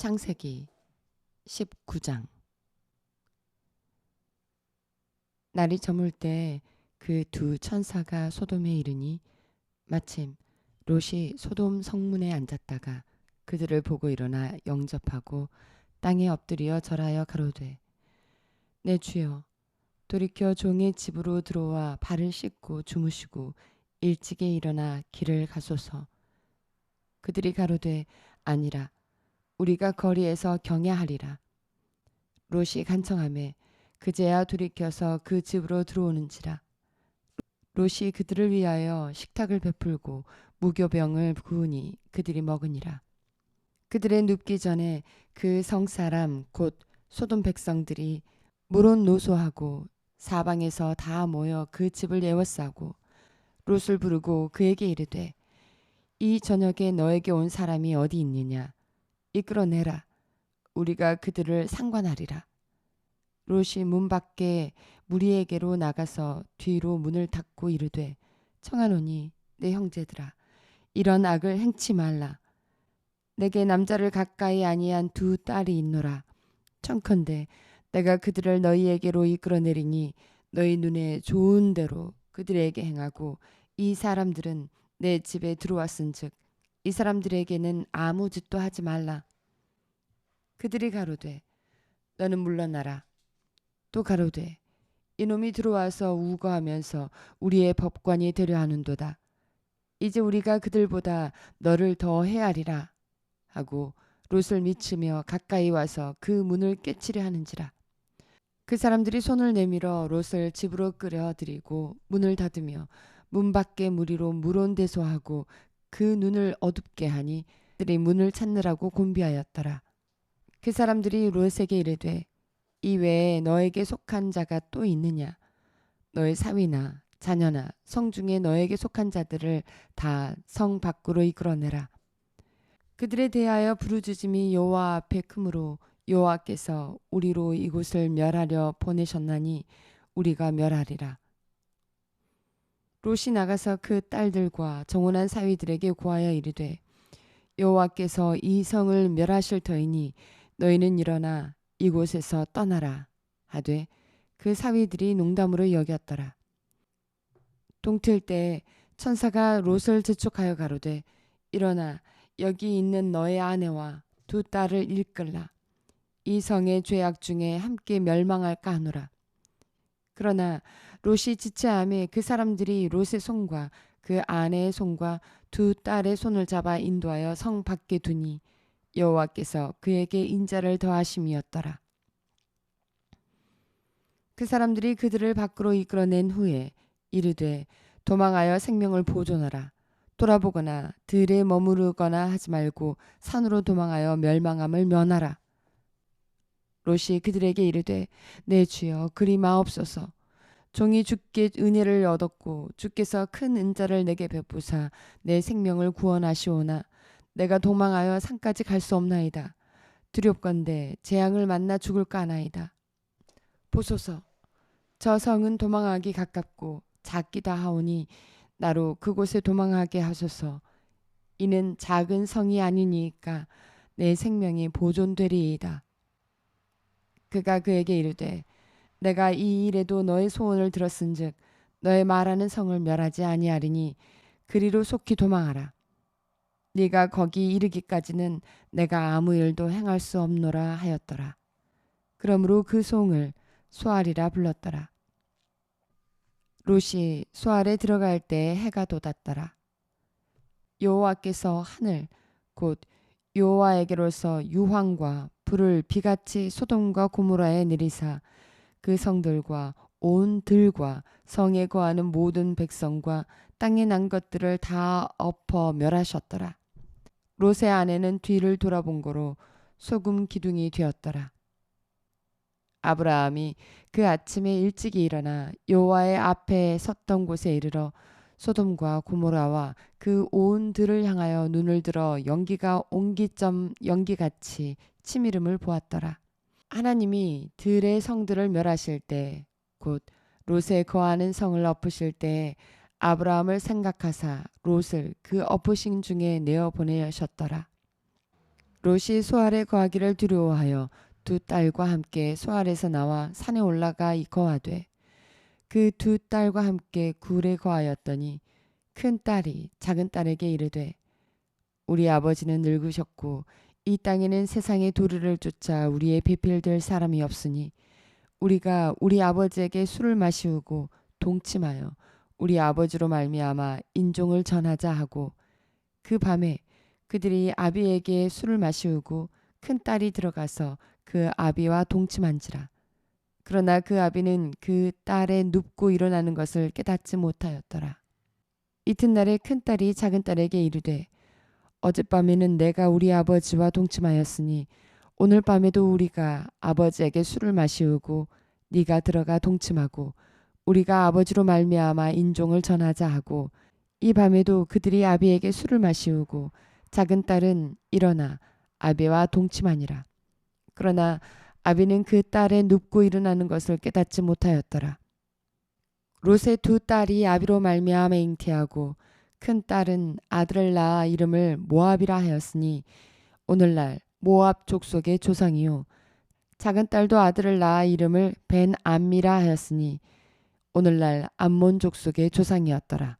창세기 19장. 날이 저물 때 그 두 천사가 소돔에 이르니 마침 롯이 소돔 성문에 앉았다가 그들을 보고 일어나 영접하고 땅에 엎드려 절하여 가로되 내 주여 돌이켜 종의 집으로 들어와 발을 씻고 주무시고 일찍에 일어나 길을 가소서. 그들이 가로되 아니라 우리가 거리에서 경야하리라. 롯이 간청함에 그제야 돌이켜서 그 집으로 들어오는지라. 롯이 그들을 위하여 식탁을 베풀고 무교병을 구우니 그들이 먹으니라. 그들의 눕기 전에 그 성사람 곧 소돔 백성들이 물온 노소하고 사방에서 다 모여 그 집을 예워싸고 롯을 부르고 그에게 이르되 이 저녁에 너에게 온 사람이 어디 있느냐 이끌어내라. 우리가 그들을 상관하리라. 롯이 문 밖에 무리에게로 나가서 뒤로 문을 닫고 이르되 청하노니 내 형제들아 이런 악을 행치 말라. 내게 남자를 가까이 아니한 두 딸이 있노라. 청컨대 내가 그들을 너희에게로 이끌어내리니 너희 눈에 좋은 대로 그들에게 행하고 이 사람들은 내 집에 들어왔은즉 이 사람들에게는 아무 짓도 하지 말라. 그들이 가로되 너는 물러나라. 또 가로되 이놈이 들어와서 우거하면서 우리의 법관이 되려 하는도다. 이제 우리가 그들보다 너를 더 헤아리라. 하고 롯을 미치며 가까이 와서 그 문을 깨치려 하는지라. 그 사람들이 손을 내밀어 롯을 집으로 끌어들이고 문을 닫으며 문 밖에 무리로 물온 대소하고 그 눈을 어둡게 하니 그들이 문을 찾느라고 곤비하였더라. 그 사람들이 롯에게 이르되 이 외에 너에게 속한 자가 또 있느냐 너의 사위나 자녀나 성 중에 너에게 속한 자들을 다 성 밖으로 이끌어내라. 그들에 대하여 부르짖음이 여호와 앞에 크므로 여호와께서 우리로 이곳을 멸하려 보내셨나니 우리가 멸하리라. 롯이 나가서 그 딸들과 정혼한 사위들에게 고하여 이르되 여호와께서 이 성을 멸하실 터이니 너희는 일어나 이곳에서 떠나라 하되 그 사위들이 농담으로 여겼더라. 동틀 때 천사가 롯을 재촉하여 가로되 일어나 여기 있는 너의 아내와 두 딸을 일끌라. 이 성의 죄악 중에 함께 멸망할까 하노라. 그러나 롯이 지체함에 그 사람들이 롯의 손과 그 아내의 손과 두 딸의 손을 잡아 인도하여 성 밖에 두니 여호와께서 그에게 인자를 더하심이었더라. 그 사람들이 그들을 밖으로 이끌어낸 후에 이르되 도망하여 생명을 보존하라. 돌아보거나 들에 머무르거나 하지 말고 산으로 도망하여 멸망함을 면하라. 롯이 그들에게 이르되 내 주여 그리 마옵소서 종이 주께 은혜를 얻었고 주께서 큰 은자를 내게 베푸사 내 생명을 구원하시오나 내가 도망하여 산까지 갈 수 없나이다. 두렵건대 재앙을 만나 죽을까 하나이다. 보소서 저 성은 도망하기 가깝고 작기다 하오니 나로 그곳에 도망하게 하소서. 이는 작은 성이 아니니까 내 생명이 보존되리이다. 그가 그에게 이르되 내가 이 일에도 너의 소원을 들었은즉 너의 말하는 성을 멸하지 아니하리니 그리로 속히 도망하라. 네가 거기 이르기까지는 내가 아무 일도 행할 수 없노라 하였더라. 그러므로 그 송을 소알이라 불렀더라. 롯이 소알에 들어갈 때 해가 돋았더라. 여호와께서 하늘 곧 여호와에게로서 유황과 불을 비같이 소돔과 고모라에 내리사 그 성들과 온 들과 성에 거하는 모든 백성과 땅에 난 것들을 다 엎어 멸하셨더라. 롯의 아내는 뒤를 돌아본 거로 소금 기둥이 되었더라. 아브라함이 그 아침에 일찍이 일어나 여호와의 앞에 섰던 곳에 이르러 소돔과 고모라와 그 온 들을 향하여 눈을 들어 연기가 옹기점 연기같이 치미름을 보았더라. 하나님이 들의 성들을 멸하실 때 곧 롯에 거하는 성을 엎으실 때 아브라함을 생각하사 롯을 그 엎으신 중에 내어 보내셨더라. 롯이 소알에 거하기를 두려워하여 두 딸과 함께 소알에서 나와 산에 올라가 거하되 그 두 딸과 함께 굴에 거하였더니 큰 딸이 작은 딸에게 이르되 우리 아버지는 늙으셨고 이 땅에는 세상의 도리를 쫓아 우리의 배필될 사람이 없으니 우리가 우리 아버지에게 술을 마시우고 동침하여 우리 아버지로 말미암아 인종을 전하자 하고 그 밤에 그들이 아비에게 술을 마시우고 큰 딸이 들어가서 그 아비와 동침한지라. 그러나 그 아비는 그 딸의 눕고 일어나는 것을 깨닫지 못하였더라. 이튿날에 큰 딸이 작은 딸에게 이르되 어젯밤에는 내가 우리 아버지와 동침하였으니 오늘 밤에도 우리가 아버지에게 술을 마시우고 네가 들어가 동침하고 우리가 아버지로 말미암아 인종을 전하자 하고 이 밤에도 그들이 아비에게 술을 마시우고 작은 딸은 일어나 아비와 동침하니라. 그러나 아비는 그 딸의 눕고 일어나는 것을 깨닫지 못하였더라. 롯의 두 딸이 아비로 말미암아 잉태하고 큰 딸은 아들을 낳아 이름을 모압이라 하였으니 오늘날 모압 족속의 조상이요. 작은 딸도 아들을 낳아 이름을 벤 암미라 하였으니 오늘날 암몬 족속의 조상이었더라